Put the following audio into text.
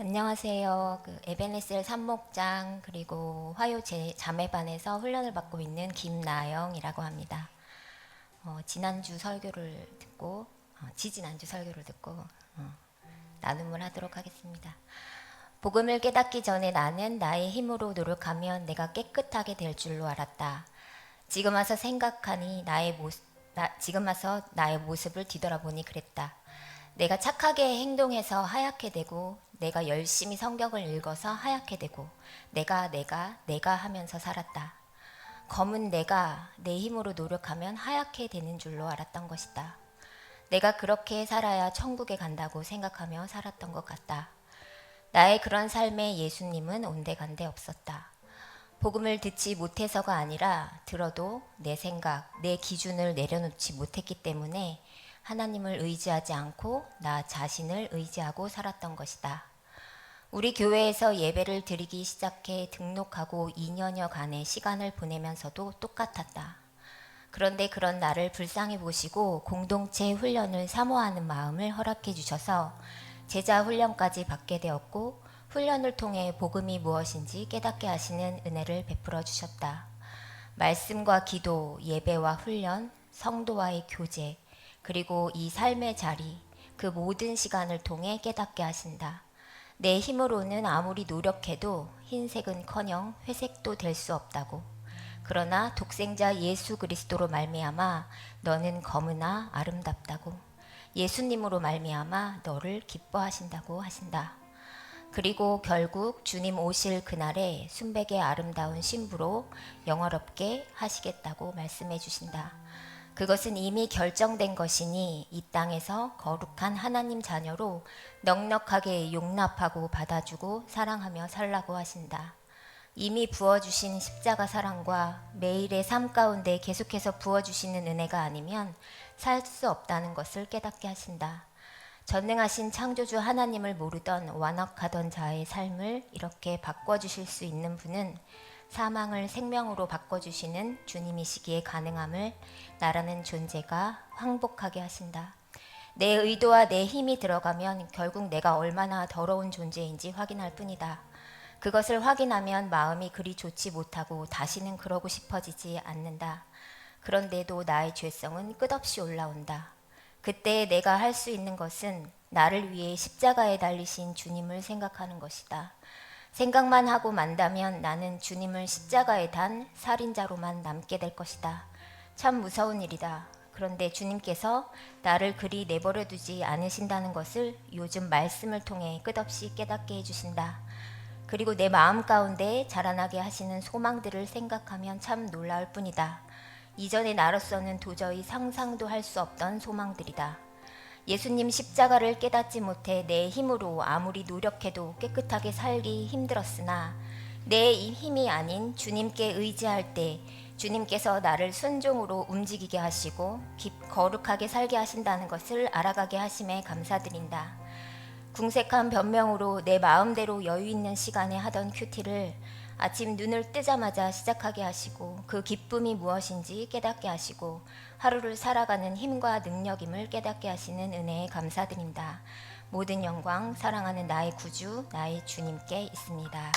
안녕하세요. 그 에베네셀 산목장 그리고 화요 제 자매반에서 훈련을 받고 있는 김나영이라고 합니다. 어, 지난주 설교를 듣고 어, 지지난주 설교를 듣고 어, 나눔을 하도록 하겠습니다. 복음을 깨닫기 전에 나는 나의 힘으로 노력하면 내가 깨끗하게 될 줄로 알았다. 지금 와서 생각하니 나의 모습, 나, 지금 와서 나의 모습을 뒤돌아보니 그랬다. 내가 착하게 행동해서 하얗게 되고 내가 열심히 성경을 읽어서 하얗게 되고 내가 내가 내가 하면서 살았다. 검은 내가 내 힘으로 노력하면 하얗게 되는 줄로 알았던 것이다. 내가 그렇게 살아야 천국에 간다고 생각하며 살았던 것 같다. 나의 그런 삶에 예수님은 온데간데 없었다. 복음을 듣지 못해서가 아니라 들어도 내 생각, 내 기준을 내려놓지 못했기 때문에 하나님을 의지하지 않고 나 자신을 의지하고 살았던 것이다. 우리 교회에서 예배를 드리기 시작해 등록하고 2년여간의 시간을 보내면서도 똑같았다. 그런데 그런 나를 불쌍히 보시고 공동체 훈련을 사모하는 마음을 허락해 주셔서 제자 훈련까지 받게 되었고 훈련을 통해 복음이 무엇인지 깨닫게 하시는 은혜를 베풀어 주셨다. 말씀과 기도, 예배와 훈련, 성도와의 교제, 그리고 이 삶의 자리, 그 모든 시간을 통해 깨닫게 하신다. 내 힘으로는 아무리 노력해도 흰색은 커녕 회색도 될 수 없다고. 그러나 독생자 예수 그리스도로 말미암아 너는 검으나 아름답다고. 예수님으로 말미암아 너를 기뻐하신다고 하신다. 그리고 결국 주님 오실 그날에 순백의 아름다운 신부로 영화롭게 하시겠다고 말씀해 주신다. 그것은 이미 결정된 것이니 이 땅에서 거룩한 하나님 자녀로 넉넉하게 용납하고 받아주고 사랑하며 살라고 하신다. 이미 부어주신 십자가 사랑과 매일의 삶 가운데 계속해서 부어주시는 은혜가 아니면 살 수 없다는 것을 깨닫게 하신다. 전능하신 창조주 하나님을 모르던 완악하던 자의 삶을 이렇게 바꿔주실 수 있는 분은 사망을 생명으로 바꿔주시는 주님이시기에 가능함을 나라는 존재가 황복하게 하신다. 내 의도와 내 힘이 들어가면 결국 내가 얼마나 더러운 존재인지 확인할 뿐이다. 그것을 확인하면 마음이 그리 좋지 못하고 다시는 그러고 싶어지지 않는다. 그런데도 나의 죄성은 끝없이 올라온다. 그때 내가 할 수 있는 것은 나를 위해 십자가에 달리신 주님을 생각하는 것이다. 생각만 하고 만다면 나는 주님을 십자가에 단 살인자로만 남게 될 것이다. 참 무서운 일이다. 그런데 주님께서 나를 그리 내버려 두지 않으신다는 것을 요즘 말씀을 통해 끝없이 깨닫게 해주신다. 그리고 내 마음 가운데 자라나게 하시는 소망들을 생각하면 참 놀라울 뿐이다. 이전의 나로서는 도저히 상상도 할 수 없던 소망들이다. 예수님 십자가를 깨닫지 못해 내 힘으로 아무리 노력해도 깨끗하게 살기 힘들었으나 내 힘이 아닌 주님께 의지할 때 주님께서 나를 순종으로 움직이게 하시고 깊 거룩하게 살게 하신다는 것을 알아가게 하심에 감사드린다. 궁색한 변명으로 내 마음대로 여유 있는 시간에 하던 큐티를 아침 눈을 뜨자마자 시작하게 하시고 그 기쁨이 무엇인지 깨닫게 하시고 하루를 살아가는 힘과 능력임을 깨닫게 하시는 은혜에 감사드립니다. 모든 영광 사랑하는 나의 구주 나의 주님께 있습니다.